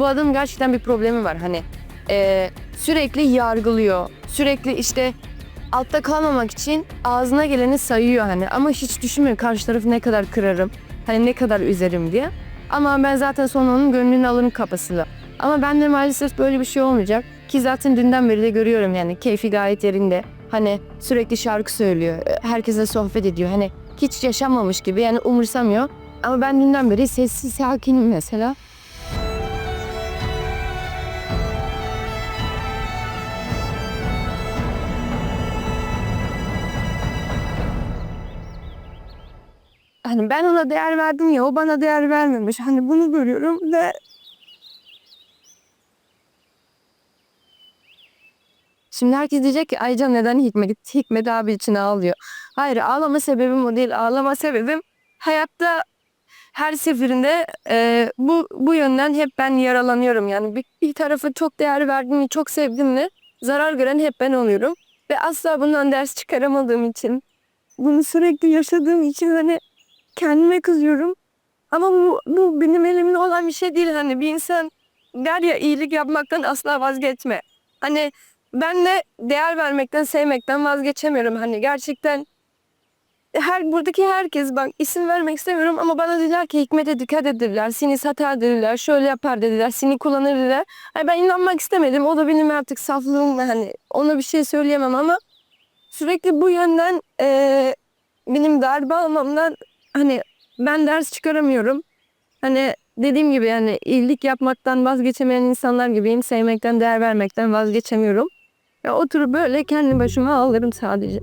Bu adamın gerçekten bir problemi var. Hani e, sürekli yargılıyor. Sürekli işte altta kalmamak için ağzına geleni sayıyor hani. Ama hiç düşünmüyor karşı tarafı ne kadar kırarım. Hani ne kadar üzerim diye. Ama ben zaten sonra onun gönlünü alırım kafasıyla. Ama bende maalesef böyle bir şey olmayacak. Ki zaten dünden beri de görüyorum yani keyfi gayet yerinde. Hani sürekli şarkı söylüyor. Herkese sohbet ediyor. Hani hiç yaşanmamış gibi yani umursamıyor. Ama ben dünden beri sessiz sakinim mesela. Hani ben ona değer verdim ya o bana değer vermemiş. Hani bunu görüyorum ve Şimdi herkes diyecek ki Aycan neden Hikmet, Hikmet abi için ağlıyor. Hayır ağlama sebebim o değil. Ağlama sebebim hayatta her seferinde e, bu bu yönden hep ben yaralanıyorum. Yani bir, bir tarafı çok değer verdiğimi, çok sevdiğimle zarar gören hep ben oluyorum. Ve asla bundan ders çıkaramadığım için, bunu sürekli yaşadığım için hani kendime kızıyorum. Ama bu, bu benim elimde olan bir şey değil. Hani bir insan der ya iyilik yapmaktan asla vazgeçme. Hani ben de değer vermekten, sevmekten vazgeçemiyorum. Hani gerçekten her buradaki herkes bak isim vermek istemiyorum ama bana dediler ki Hikmet'e dikkat edirler, seni satar dediler, şöyle yapar dediler, seni kullanır dediler. Hani ben inanmak istemedim. O da benim artık saflığım hani ona bir şey söyleyemem ama sürekli bu yönden eee, benim darbe almamdan hani ben ders çıkaramıyorum. Hani dediğim gibi yani iyilik yapmaktan vazgeçemeyen insanlar gibiyim. Sevmekten, değer vermekten vazgeçemiyorum. Ya oturup böyle kendi başıma ağlarım sadece.